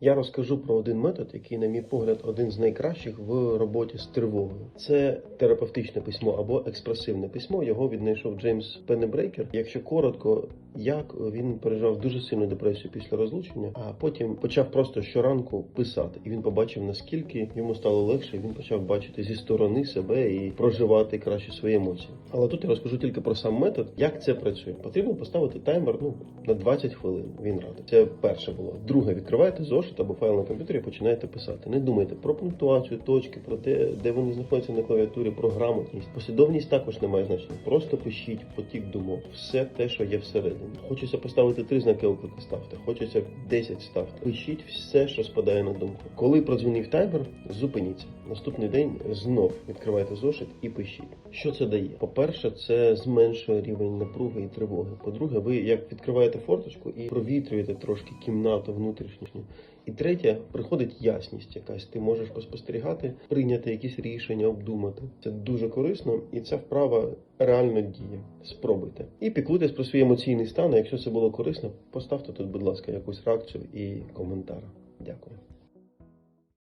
Я розкажу про один метод, який, на мій погляд, один з найкращих в роботі з тривогою. Це терапевтичне письмо або експресивне письмо. Його віднайшов Джеймс Пеннебрейкер. Якщо коротко, як він переживав дуже сильну депресію після розлучення, а потім почав просто щоранку писати, і він побачив наскільки йому стало легше. Він почав бачити зі сторони себе і проживати краще свої емоції. Але тут я розкажу тільки про сам метод, як це працює. Потрібно поставити таймер ну на 20 хвилин. Він радить. Це перше було. Друге, відкриваєте зошит або файл на комп'ютері, починаєте писати. Не думайте про пунктуацію, точки, про те, де вони знаходяться на клавіатурі, про грамотність. Послідовність також не має значення. Просто пишіть потік думок, все те, що є всередині. Хочеться поставити три знаки оклику, ставте. Хочеться 10 ставте. Пишіть все, що спадає на думку. Коли продзвонив таймер, зупиніться. Наступний день знов відкривайте зошит і пишіть. Що це дає? По-перше, це зменшує рівень напруги і тривоги. По-друге, ви як відкриваєте форточку і провітрюєте трошки кімнату внутрішню. І третє, приходить ясність якась. Ти можеш поспостерігати, прийняти якісь рішення, обдумати. Це дуже корисно, і ця вправа реально діє. Спробуйте. І піклуйтесь про свій емоційний стан. Якщо це було корисно, поставте тут, будь ласка, якусь реакцію і коментар. Дякую.